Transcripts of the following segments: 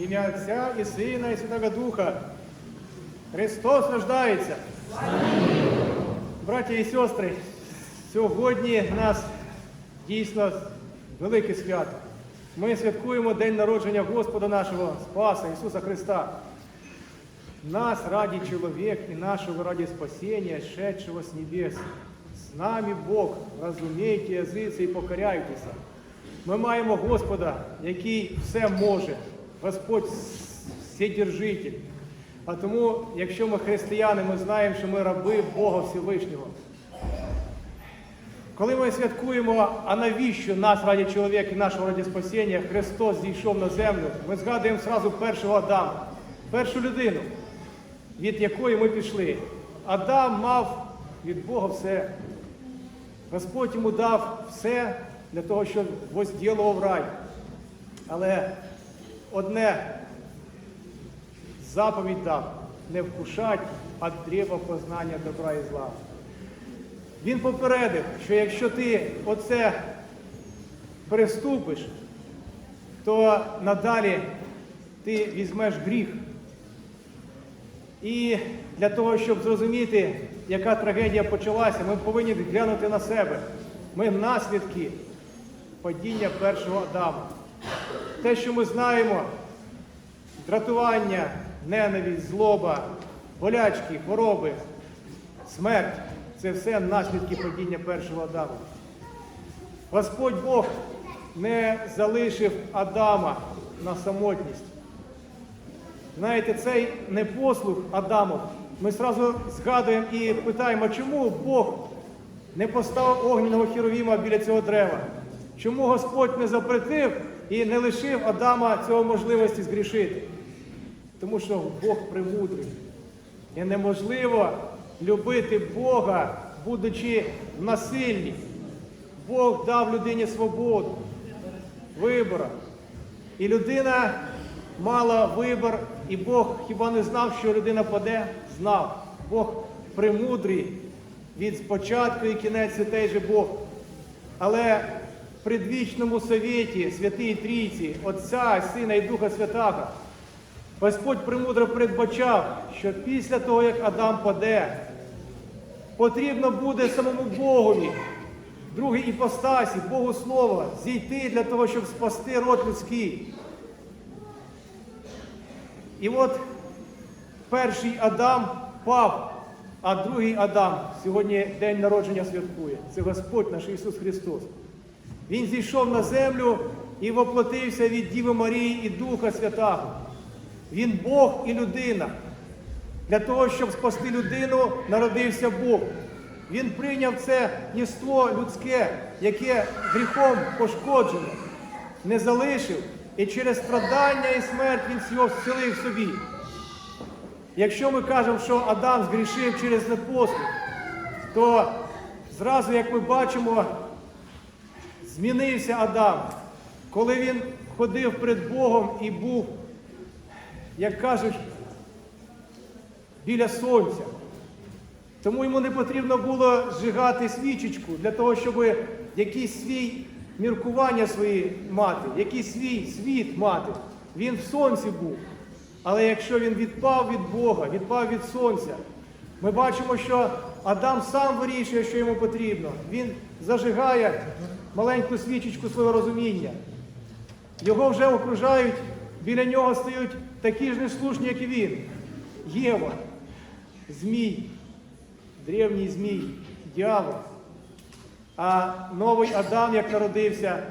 ім'я Отця і Сина, і Святого Духа. Христос рождається. Браття і сестри, сьогодні в нас дійсно велике свято. Ми святкуємо День народження Господа нашого Спаса Ісуса Христа. Нас ради человек и нашего ради спасения, шедшего с небес. З нами Бог, розумійте язиці і покоряйтеся. Ми маємо Господа, який все може, Господь вседержитель. А тому, якщо ми християни, ми знаємо, що ми раби Бога Всевишнього. Коли ми святкуємо, а навіщо нас раді чоловіка і нашого раді спасіння, Христос зійшов на землю, ми згадуємо зразу першого Адама, першу людину, від якої ми пішли. Адам мав від Бога все. Господь йому дав все для того, щоб возділував рай. Але одне заповідь дав не вкушать від древа познання добра і зла. Він попередив, що якщо ти оце переступиш, то надалі ти візьмеш гріх. І для того, щоб зрозуміти, яка трагедія почалася, ми повинні глянути на себе. Ми наслідки падіння першого Адама. Те, що ми знаємо, дратування, ненависть, злоба, болячки, хвороби, смерть це все наслідки падіння першого Адама. Господь Бог не залишив Адама на самотність. Знаєте, цей непослух Адамов, ми одразу згадуємо і питаємо, чому Бог не поставив огняного хіровіма біля цього дерева? Чому Господь не запретив і не лишив Адама цього можливості згрішити? Тому що Бог премудрий. І неможливо любити Бога, будучи в насиллі. Бог дав людині свободу, вибора. І людина мала вибір, і Бог хіба не знав, що людина паде? Знав. Бог премудрий від спочатку і кінець святий же Бог. Але предвічному совєті Святій Трійці, Отця, Сина і Духа Святаго, Господь премудро передбачав, що після того, як Адам паде, потрібно буде самому Богові, другій іпостасі, Богу Слова, зійти для того, щоб спасти род людський. І от перший Адам пав, а другий Адам сьогодні день народження святкує. Це Господь наш Ісус Христос. Він зійшов на землю і воплотився від Діви Марії і Духа Святого. Він Бог і людина. Для того, щоб спасти людину, народився Бог. Він прийняв це єство людське, яке гріхом пошкоджено, не залишив, і через страдання і смерть він його вселив собі. Якщо ми кажемо, що Адам згрішив через непослух, то зразу, як ми бачимо, змінився Адам, коли він ходив перед Богом і був, як кажуть, біля сонця. Тому йому не потрібно було зжигати свічечку для того, щоб якийсь свій міркування свої мати, якийсь свій світ мати. Він в сонці був. Але якщо він відпав від Бога, відпав від сонця, ми бачимо, що Адам сам вирішує, що йому потрібно. Він зажигає маленьку свічечку свого розуміння. Його вже окружають, біля нього стають такі ж неслушні, як і він. Єва, Змій, древній Змій, дьявол. А новий Адам, як народився,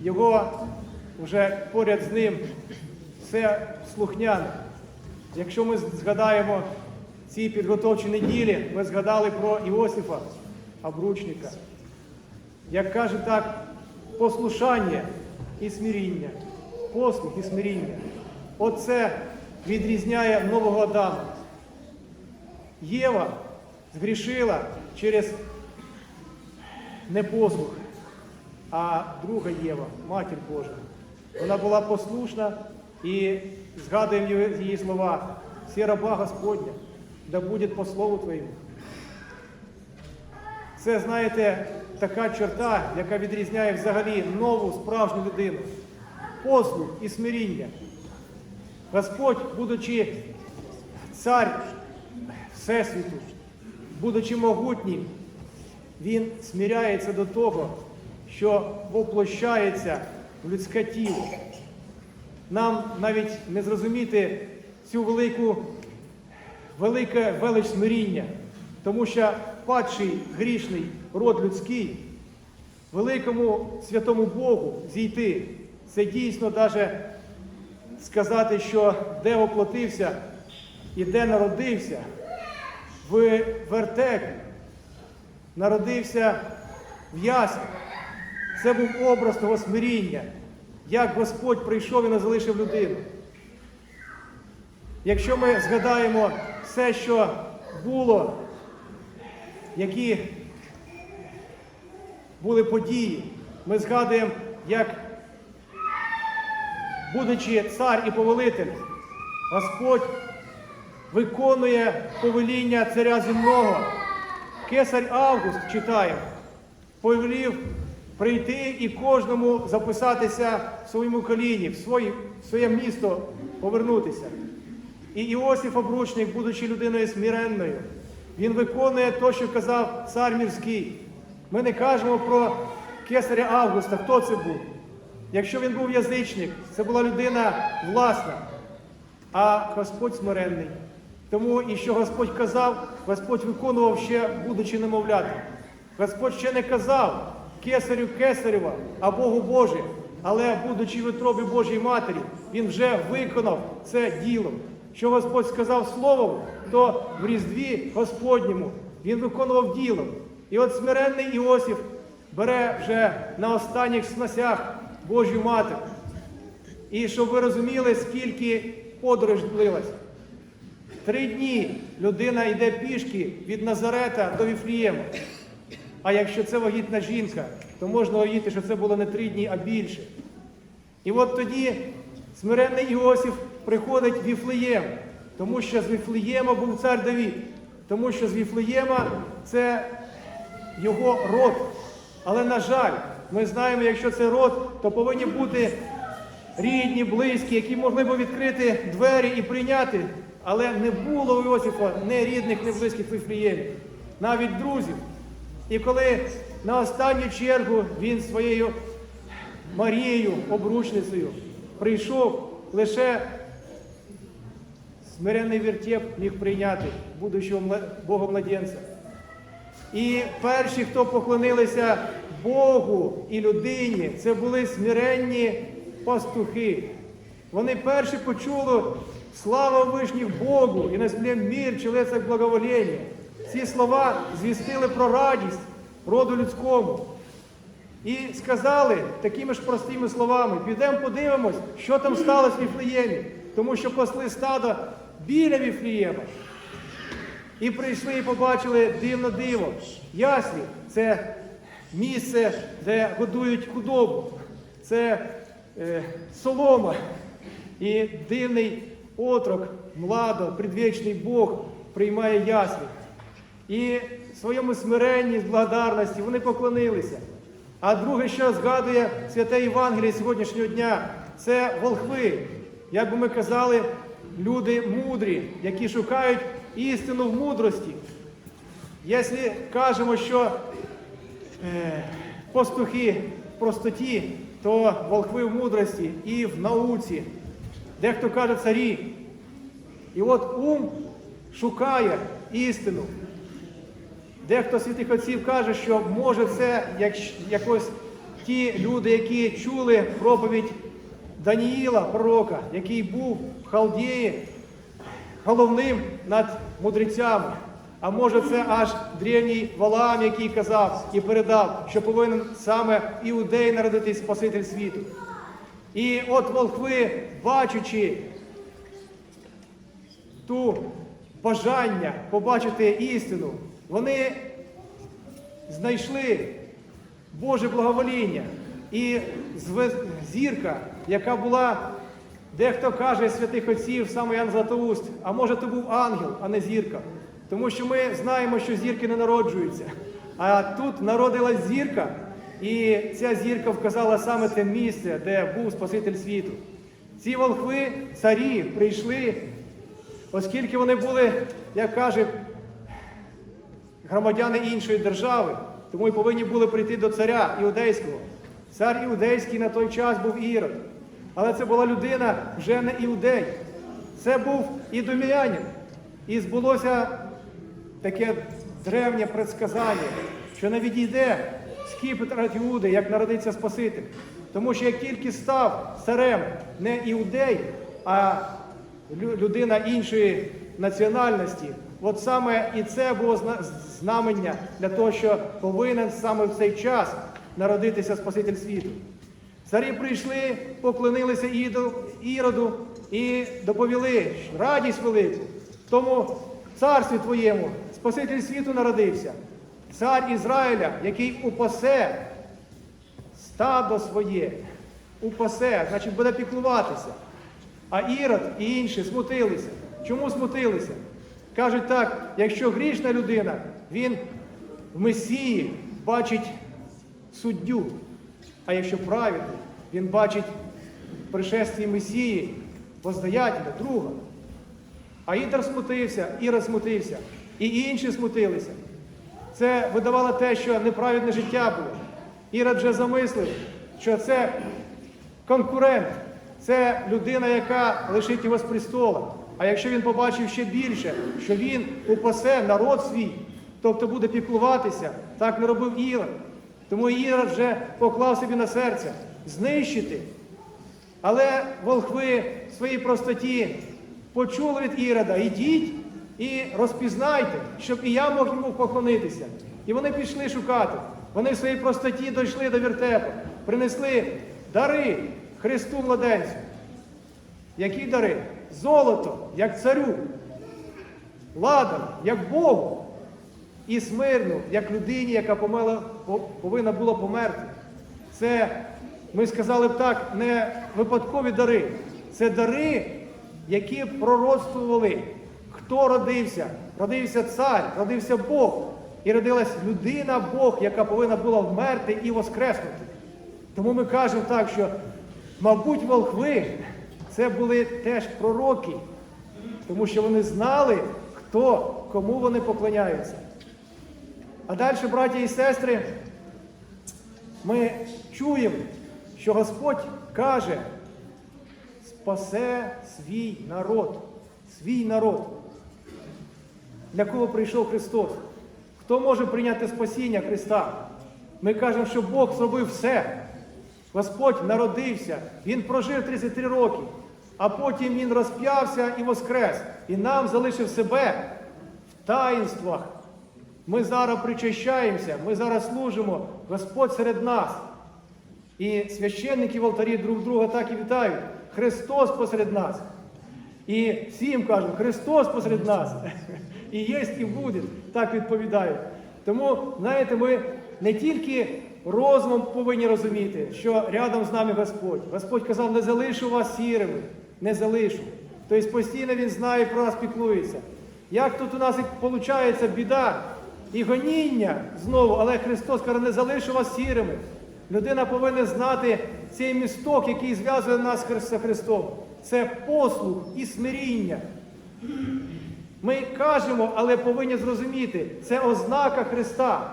його вже поряд з ним все слухняне. Якщо ми згадаємо ці підготовчі неділі, ми згадали про Іосифа, обручника. Як каже так, послушання і смиріння. Послух і смиріння. Оце відрізняє нового Адама. Єва згрішила через непослух, а друга Єва, Матір Божа, вона була послушна і згадуємо її, слова, «Всі раба Господня, да буде по слову Твоєму. Це, знаєте, така черта, яка відрізняє взагалі нову справжню людину. Послух і смиріння. Господь, будучи цар Всесвіту, будучи могутнім, він сміряється до того, що воплощається в людське тіло. Нам навіть не зрозуміти цю велику, велике велич смиріння, тому що падший грішний род людський, великому святому Богу зійти, це дійсно навіть сказати, що де оплотився і де народився, в вертепі, народився в яслах. Це був образ того смиріння, як Господь прийшов і не залишив людину. Якщо ми згадаємо все, що було, які були події, ми згадуємо, як, будучи цар і повелитель, Господь виконує повеління царя земного. Кесар Август читаємо, повелів прийти і кожному записатися в своєму коліні, в своє, в своє місто повернутися. І Іосиф Обручник, будучи людиною смиренною, він виконує те, що казав цар мірський. Ми не кажемо про кесаря Августа, хто це був. Якщо він був язичник, це була людина власна, а Господь смиренний. Тому і що Господь казав, Господь виконував ще, будучи немовлятим. Господь ще не казав кесарю Кесарєва, а Богу Боже, але, будучи в утробі Божій Матері, він вже виконав це діло. Що Господь сказав словом, то в Різдві Господньому він виконував ділом. І от смиренний Іосиф бере вже на останніх снасях Божу Матір. І щоб ви розуміли, скільки подорож длилась. Три дні людина йде пішки від Назарета до Віфлієму. А якщо це вагітна жінка, то можна уявити, що це було не три дні, а більше. І от тоді смиренний Іосиф приходить Віфлеєм, тому що з Віфлеєма був цар Давід, тому що з Віфлеєма це його род. Але, на жаль, ми знаємо, якщо це род, то повинні бути рідні, близькі, які могли б відкрити двері і прийняти. Але не було у Іосифа ні рідних, ні близьких в Віфлеємі, навіть друзів. І коли на останню чергу він своєю Марією, обручницею, прийшов, лише смиренний вертеп міг прийняти будущого мла- Богомладенця. І перші, хто поклонилися Богу і людині, це були смиренні пастухи. Вони перші почули слава вишніх Богу і на мір челеса благовоління. Ці слова звістили про радість роду людському. І сказали такими ж простими словами: підемо подивимось, що там сталося в Віфлеємі, тому що пасли стадо біля Віфлеєма. І прийшли і побачили дивно диво. Яслі це місце, де годують худобу. Це е, солома. І дивний отрок, младо, предвічний Бог приймає яслі. І в своєму смиренні, благодарності вони поклонилися. А друге, що згадує святе Євангеліє сьогоднішнього дня, це волхви. Як би ми казали, люди мудрі, які шукають істину в мудрості. Якщо кажемо, що е, пастухи в простоті, то волхви в мудрості і в науці. Дехто каже царі. І от ум шукає істину. Дехто святих отців каже, що може це якось ті люди, які чули проповідь Даніїла, пророка, який був в Халдії головним над мудрецями. А може це аж древній Валаам, який казав і передав, що повинен саме іудей народитись Спаситель світу. І от волхви, бачачи ту бажання побачити істину, вони знайшли Боже благовоління. І зірка, яка була, дехто каже святих отців, саме Ян Златоуст, а може то був ангел, а не зірка. Тому що ми знаємо, що зірки не народжуються. А тут народилась зірка, і ця зірка вказала саме те місце, де був Спаситель світу. Ці волхви, царі, прийшли, оскільки вони були, як каже, громадяни іншої держави, тому і повинні були прийти до царя іудейського. Цар іудейський на той час був Ірод. Але це була людина вже не іудей. Це був ідоміянин. І збулося таке древнє предсказання, що не відійде скіпетр від Іуди, як народиться Спаситель. Тому що як тільки став царем не іудей, а людина іншої національності, от саме і це було знамення для того, що повинен саме в цей час народитися Спаситель світу. Царі прийшли, поклонилися Іроду і доповіли радість велику. Тому царстві твоєму Спаситель світу народився, цар Ізраїля, який упасе стадо своє, упасе, значить буде піклуватися. А Ірод і інші смутилися. Чому смутилися? Кажуть так, якщо грішна людина, він в Месії бачить суддю. А якщо праведний, він бачить пришестві Месії воздаятеля, друга. А Ідер смутився, Ірод смутився, і інші смутилися. Це видавало те, що неправедне життя було. Ірод вже замислив, що це конкурент, це людина, яка лишить його з престола. А якщо він побачив ще більше, що він упасе народ свій, тобто буде піклуватися, так не робив Ірод. Тому Ірод вже поклав собі на серце знищити. Але волхви в своїй простоті почули від Ірода, ідіть і розпізнайте, щоб і я мог йому поклонитися. І вони пішли шукати. Вони в своїй простоті дійшли до вертепу, принесли дари Христу младенцю. Які дари? Золото, як царю, ладан, як Богу, і смирну, як людині, яка помила, по- повинна була померти. Це, ми сказали б так, не випадкові дари. Це дари, які пророцтвували, хто родився. Родився цар, родився Бог. І родилась людина Бог, яка повинна була вмерти і воскреснути. Тому ми кажемо так, що, мабуть, волхви це були теж пророки, тому що вони знали, хто, кому вони поклоняються. А далі, браті і сестри, ми чуємо, що Господь каже, спасе свій народ, свій народ. Для кого прийшов Христос? Хто може прийняти спасіння Христа? Ми кажемо, що Бог зробив все. Господь народився, Він прожив 33 роки, а потім Він розп'явся і воскрес, і нам залишив себе в таїнствах. Ми зараз причащаємося, ми зараз служимо, Господь серед нас. І священники в алтарі друг друга так і вітають. Христос посеред нас. І всім кажуть, Христос посеред нас. І є, і буде, так відповідають. Тому, знаєте, ми не тільки розумом повинні розуміти, що рядом з нами Господь. Господь казав, не залишу вас сірими, не залишу. Тобто постійно Він знає про нас піклується. Як тут у нас виходить біда і гоніння знову, але Христос каже, не залишу вас сірими. Людина повинна знати цей місток, який зв'язує нас з Христом. Це послуг і смиріння. Ми кажемо, але повинні зрозуміти, це ознака Христа.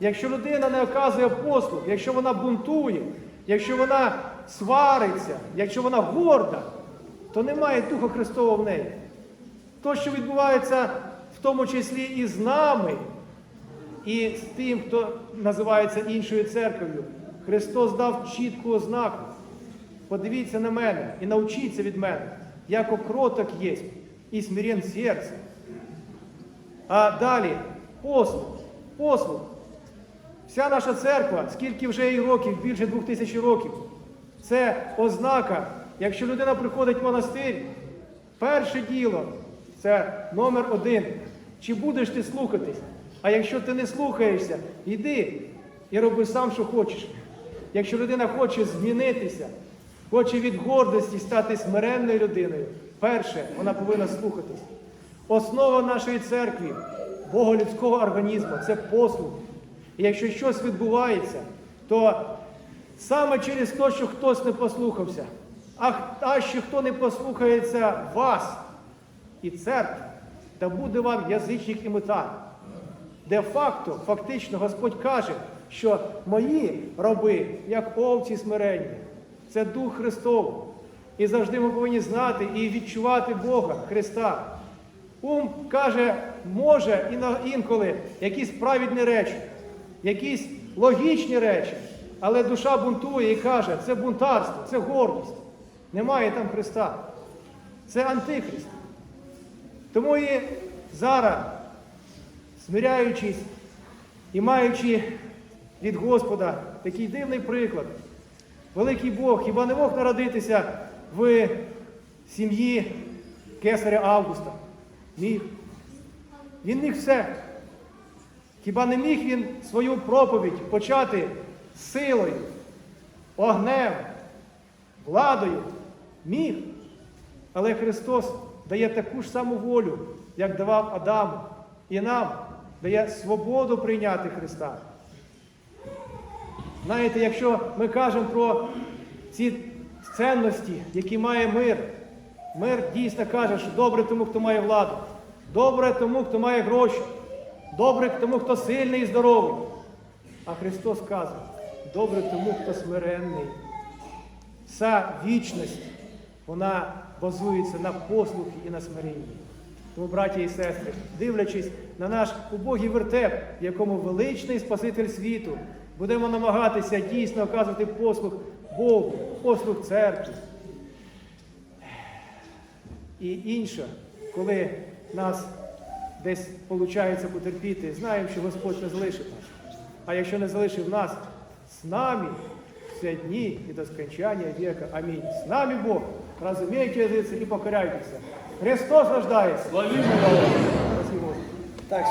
Якщо людина не оказує послуг, якщо вона бунтує, якщо вона свариться, якщо вона горда, то немає Духа Христового в неї. То, що відбувається в тому числі і з нами, і з тим, хто називається іншою церков'ю, Христос дав чітку ознаку. Подивіться на мене і навчіться від мене, як окроток є, і смирен серце. А далі послуг. Послуг. Вся наша церква, скільки вже їй років, більше двох тисяч років, це ознака, якщо людина приходить в монастир, перше діло це номер один. Чи будеш ти слухатись? А якщо ти не слухаєшся, йди і роби сам, що хочеш. Якщо людина хоче змінитися, хоче від гордості стати смиренною людиною, перше, вона повинна слухатись. Основа нашої церкви, боголюдського організму це послуг. І якщо щось відбувається, то саме через те, що хтось не послухався, А, а що хто не послухається вас і церкви, та буде вам язичник і мета. Де факто, фактично, Господь каже, що мої роби, як овці смиренні, це Дух Христовий. І завжди ми повинні знати і відчувати Бога, Христа. Ум каже, може і інколи якісь праведні речі, якісь логічні речі, але душа бунтує і каже, це бунтарство, це гордість. Немає там Христа. Це антихрист. Тому і зараз, смиряючись і маючи від Господа такий дивний приклад, великий Бог, хіба не мог народитися в сім'ї кесаря Августа? Міг. Він міг все. Хіба не міг він свою проповідь почати силою, огнем, владою? Міг. Але Христос дає таку ж саму волю, як давав Адаму, і нам дає свободу прийняти Христа. Знаєте, якщо ми кажемо про ці цінності, які має мир, мир дійсно каже, що добре тому, хто має владу, добре тому, хто має гроші, добре тому, хто сильний і здоровий. А Христос каже, добре тому, хто смиренний. Вся вічність, вона базується на послухі і на смиренні. Тому, браті і сестри, дивлячись на наш убогий вертеп, якому величний Спаситель світу, будемо намагатися дійсно оказувати послух Богу, послух церкві. І інше, коли нас десь виходить потерпіти, знаємо, що Господь не залишив нас. А якщо не залишив нас, з нами все дні і до скончання віка. Амінь. З нами Бог. Розумійте язиці і покоряйтеся. Христос рождається. Славімо Бога!